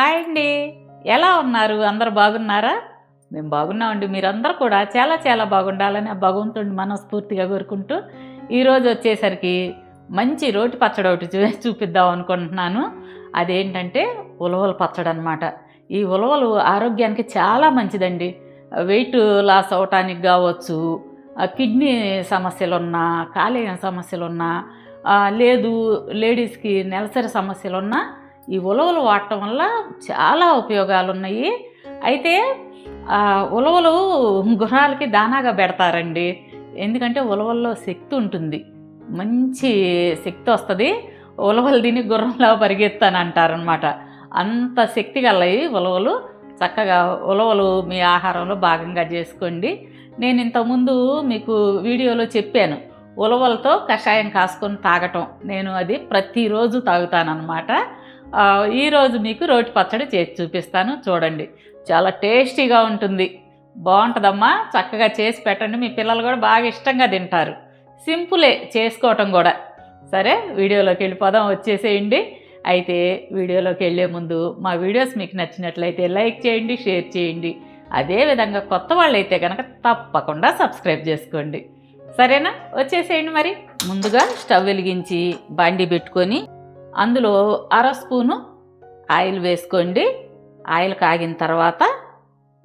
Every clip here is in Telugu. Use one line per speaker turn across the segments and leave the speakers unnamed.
హాయ్ అండి. ఎలా ఉన్నారు? అందరు బాగున్నారా? మేము బాగున్నామండి. మీరందరూ కూడా చాలా చాలా బాగుండాలని ఆ భగవంతుడిని మనస్ఫూర్తిగా కోరుకుంటూ ఈరోజు వచ్చేసరికి మంచి రోటి పచ్చడి ఒకటి చూ చూపిద్దాం అనుకుంటున్నాను. అదేంటంటే ఉలవల పచ్చడి అనమాట ఈ ఉలవలు ఆరోగ్యానికి చాలా మంచిదండి. వెయిట్ లాస్ అవటానికి కావచ్చు కిడ్నీ సమస్యలు ఉన్నా కాలేయం సమస్యలు ఉన్నా లేదు లేడీస్కి నెలసరి సమస్యలున్నా ఈ ఉలవలు వాడటం వల్ల చాలా ఉపయోగాలు ఉన్నాయి అయితే ఉలవలు గుణాలకి దానాగా పెడతారండి. ఎందుకంటే ఉలవల్లో శక్తి ఉంటుంది. మంచి శక్తి వస్తుంది. ఉలవలు తిని గుర్రంలో పరిగెత్తానంటారనమాట. అంత శక్తి గలవి ఉలవలు. చక్కగా ఉలవలు మీ ఆహారంలో భాగంగా చేసుకోండి. నేను ఇంతకుముందు మీకు వీడియోలో చెప్పాను. ఉలవలతో కషాయం కాసుకొని తాగటం. నేను అది ప్రతిరోజు తాగుతానన్నమాట ఈరోజు మీకు రోటి పచ్చడి చేసి చూపిస్తాను చూడండి. చాలా టేస్టీగా ఉంటుంది. బాగుంటుందమ్మా చక్కగా చేసి పెట్టండి. మీ పిల్లలు కూడా బాగా ఇష్టంగా తింటారు. సింపులే చేసుకోవటం కూడా. సరే వీడియోలోకి వెళ్ళిపోదాం వచ్చేసేయండి. అయితే వీడియోలోకి వెళ్ళే ముందు మా వీడియోస్ మీకు నచ్చినట్లయితే లైక్ చేయండి షేర్ చేయండి. అదేవిధంగా కొత్త వాళ్ళైతే కనుక తప్పకుండా సబ్స్క్రైబ్ చేసుకోండి. సరేనా? వచ్చేసేయండి మరి. ముందుగా స్టవ్ వెలిగించి బండి పెట్టుకొని అందులో అర స్పూను ఆయిల్ వేసుకోండి. ఆయిల్ కాగిన తర్వాత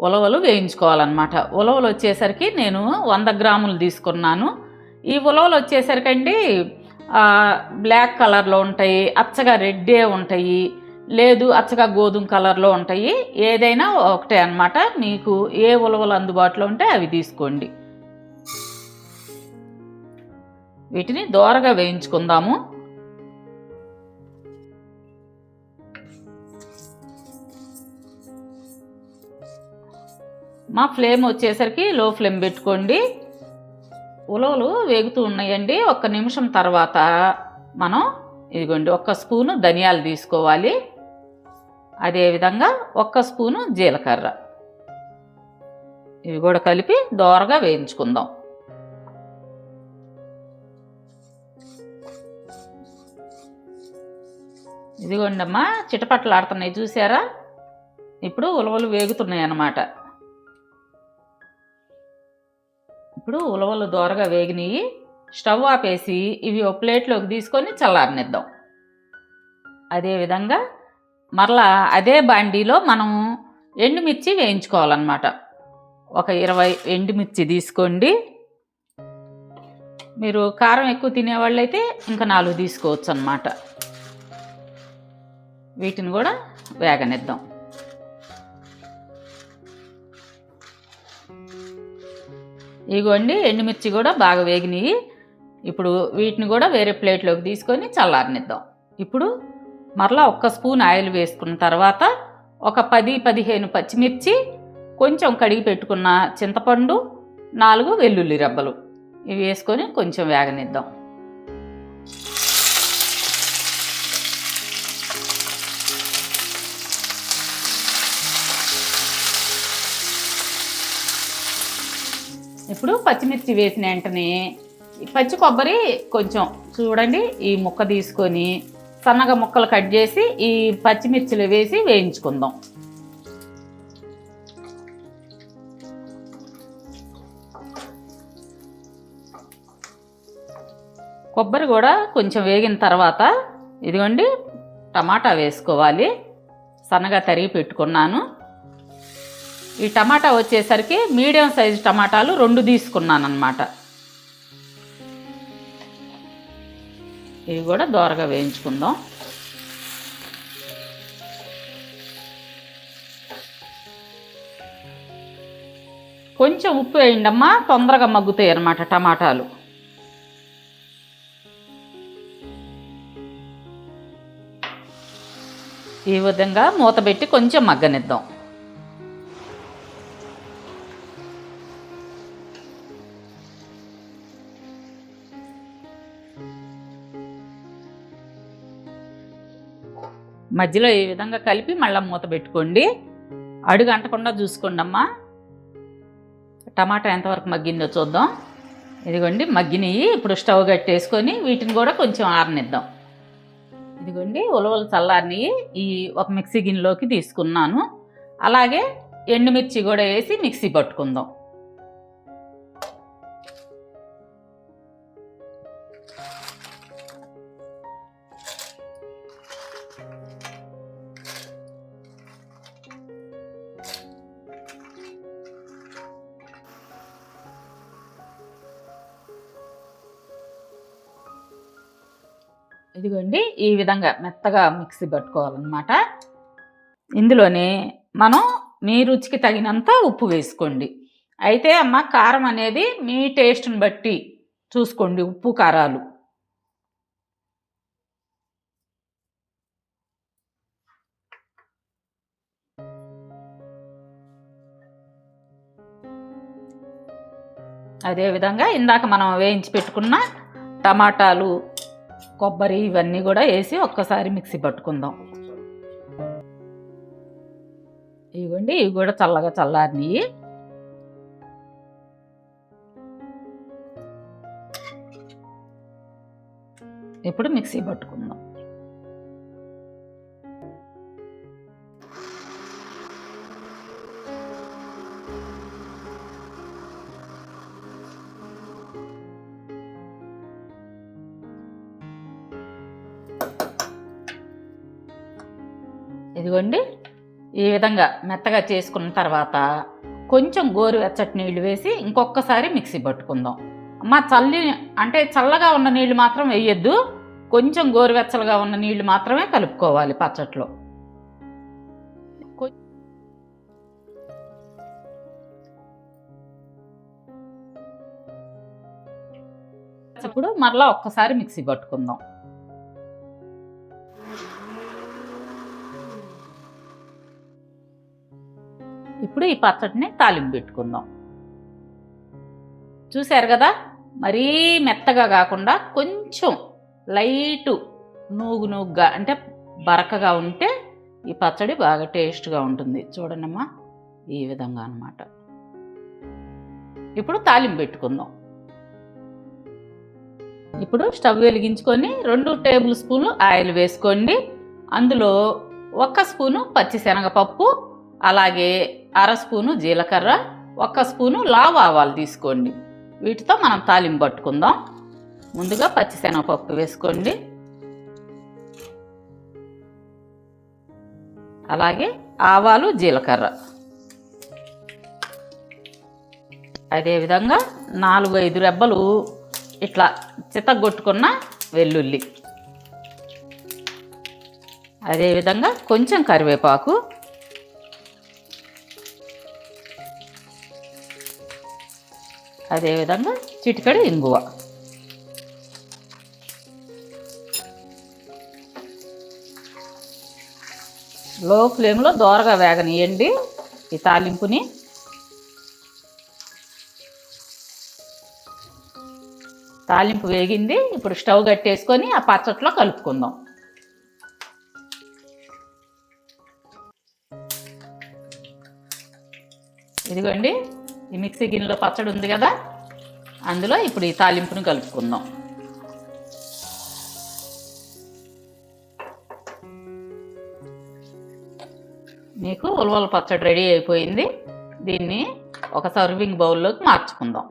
ఉలవలు వేయించుకోవాలన్నమాట. ఉలవలు వచ్చేసరికి నేను వంద గ్రాములు తీసుకున్నాను. ఈ ఉలవలు వచ్చేసరికి అండి బ్లాక్ కలర్లో ఉంటాయి అచ్చగా రెడ్డే ఉంటాయి లేదు అచ్చగా గోధుమ కలర్లో ఉంటాయి. ఏదైనా ఒకటే అన్నమాట. మీకు ఏ ఉలవలు అందుబాటులో ఉంటే అవి తీసుకోండి. వీటిని దోరగా వేయించుకుందాము. మా ఫ్లేమ్ వచ్చేసరికి లో ఫ్లేమ్ పెట్టుకోండి. ఉలవలు వేగుతూ ఉన్నాయండి. ఒక్క నిమిషం తర్వాత మనం ఇదిగోండి ఒక్క స్పూను ధనియాలు తీసుకోవాలి. అదేవిధంగా ఒక్క స్పూను జీలకర్ర. ఇవి కూడా కలిపి దోరగా వేయించుకుందాం. ఇదిగోండి అమ్మా చిటపట్లు ఆడుతున్నాయి చూసారా? ఇప్పుడు ఉలవలు వేగుతున్నాయి అన్నమాట ఇప్పుడు ఉలవలు దోరగా వేగినాయి స్టవ్ ఆపేసి ఇవి ఒక ప్లేట్లోకి తీసుకొని చల్లారనిద్దాం. అదేవిధంగా మరలా అదే బాండీలో మనం ఎండుమిర్చి వేయించుకోవాలన్నమాట. ఒక ఇరవై ఎండుమిర్చి తీసుకోండి. మీరు కారం ఎక్కువ తినేవాళ్ళైతే ఇంకా నాలుగు తీసుకోవచ్చు అన్నమాట వీటిని కూడా వేగనిద్దాం. ఇగోండి ఎండుమిర్చి కూడా బాగా వేగినాయి. ఇప్పుడు వీటిని కూడా వేరే ప్లేట్లోకి తీసుకొని చల్లారనిద్దాం. ఇప్పుడు మరలా ఒక్క స్పూన్ ఆయిల్ వేసుకున్న తర్వాత ఒక పది పదిహేను పచ్చిమిర్చి కొంచెం కడిగి పెట్టుకున్న చింతపండు నాలుగు వెల్లుల్లి రెబ్బలు. ఇవి వేసుకొని కొంచెం వేగనిద్దాం. ఇప్పుడు పచ్చిమిర్చి వేసిన వెంటనే పచ్చి కొబ్బరి కొంచెం చూడండి ఈ ముక్క తీసుకొని సన్నగా ముక్కలు కట్ చేసి ఈ పచ్చిమిర్చిలు వేసి వేయించుకుందాం. కొబ్బరి కూడా కొంచెం వేగిన తర్వాత ఇదిగోండి టమాటా వేసుకోవాలి. సన్నగా తరిగి పెట్టుకున్నాను. ఈ టమాటా వచ్చేసరికి మీడియం సైజు టమాటాలు రెండు తీసుకున్నాను అనమాట ఇవి కూడా దోరగా వేయించుకుందాం. కొంచెం ఉప్పు వేయండమ్మా తొందరగా మగ్గుతాయి అన్నమాట టమాటాలు. ఈ విధంగా మూత పెట్టి కొంచెం మగ్గనిద్దాం. మధ్యలో ఈ విధంగా కలిపి మళ్ళీ మూత పెట్టుకోండి. అడుగు అంటకుండా చూసుకోండి అమ్మా టమాటా ఎంతవరకు మగ్గిందో చూద్దాం. ఇదిగోండి మగ్గినవి ఇప్పుడు స్టవ్ కట్టేసుకొని వీటిని కూడా కొంచెం ఆరనిద్దాం. ఇదిగోండి ఉలవలు చల్లారిని ఈ ఒక మిక్సీ గిన్నెలోకి తీసుకున్నాను. అలాగే ఎండుమిర్చి కూడా వేసి మిక్సీ పట్టుకుందాం. ఇదిగోండి ఈ విధంగా మెత్తగా మిక్సీ పట్టుకోవాలన్నమాట. ఇందులోనే మనం మీ రుచికి తగినంత ఉప్పు వేసుకోండి. అయితే అమ్మ కారం అనేది మీ టేస్ట్ని బట్టి చూసుకోండి ఉప్పు కారాలు. అదేవిధంగా ఇందాక మనం వేయించి పెట్టుకున్న టమాటాలు కొబ్బరి ఇవన్నీ కూడా వేసి ఒక్కసారి మిక్సీ పట్టుకుందాం. ఇవ్వండి ఇవి కూడా చల్లగా చల్లారినవి ఇప్పుడు మిక్సీ పట్టుకుందాం. ఇదిగోండి. ఈ విధంగా మెత్తగా చేసుకున్న తర్వాత కొంచెం గోరువెచ్చటి నీళ్ళు వేసి ఇంకొకసారి మిక్సీ పట్టుకుందాం. మా చల్లి అంటే చల్లగా ఉన్న నీళ్ళు మాత్రం వేయొద్దు. కొంచెం గోరువెచ్చలుగా ఉన్న నీళ్ళు మాత్రమే కలుపుకోవాలి పచ్చట్లో. ఇప్పుడు మరలా ఒక్కసారి మిక్సీ పట్టుకుందాం. ఇప్పుడు ఈ పచ్చడిని తాలింపు పెట్టుకుందాం. చూశారు కదా? మరీ మెత్తగా కాకుండా కొంచెం లైటు నూగు నూగుగా అంటే బరకగా ఉంటే ఈ పచ్చడి బాగా టేస్ట్గా ఉంటుంది. చూడండమ్మా ఈ విధంగా అనమాట ఇప్పుడు తాలింపు పెట్టుకుందాం. ఇప్పుడు స్టవ్ వెలిగించుకొని రెండు టేబుల్ స్పూన్లు ఆయిల్ వేసుకోండి. అందులో ఒక్క స్పూను పచ్చిశనగపప్పు అలాగే అర స్పూను జీలకర్ర ఒక్క స్పూను లావు ఆవాలు తీసుకోండి. వీటితో మనం తాలింపు పట్టుకుందాం. ముందుగా పచ్చిశనగపప్పు వేసుకోండి. అలాగే ఆవాలు జీలకర్ర. అదేవిధంగా నాలుగు ఐదు రెబ్బలు ఇట్లా చితగొట్టుకున్న వెల్లుల్లి. అదేవిధంగా కొంచెం కరివేపాకు అదేవిధంగా చిటికడి ఇంగువ. లో ఫ్లేమ్లో దోరగా వేగనియండి ఈ తాలింపుని. తాలింపు వేగింది ఇప్పుడు స్టవ్ కట్టేసుకొని ఆ పచ్చట్లో కలుపుకుందాం. ఇదిగోండి ఈ మిక్సీ గిన్నెలో పచ్చడి ఉంది కదా అందులో ఇప్పుడు ఈ తాలింపుని కలుపుకుందాం. మీకు ఉలవల పచ్చడి రెడీ అయిపోయింది. దీన్ని ఒక సర్వింగ్ బౌల్లోకి మార్చుకుందాం.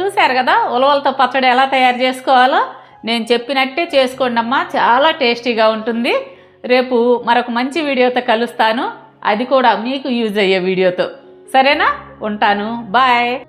చూశారు కదా ఉలవలతో పచ్చడి ఎలా తయారు చేసుకోవాలో? నేను చెప్పినట్టే చేసుకోండి అమ్మా చాలా టేస్టీగా ఉంటుంది. రేపు మరొక మంచి వీడియోతో కలుస్తాను. అది కూడా మీకు యూజ్ అయ్యే వీడియోతో. సరేనా? ఉంటాను. బాయ్.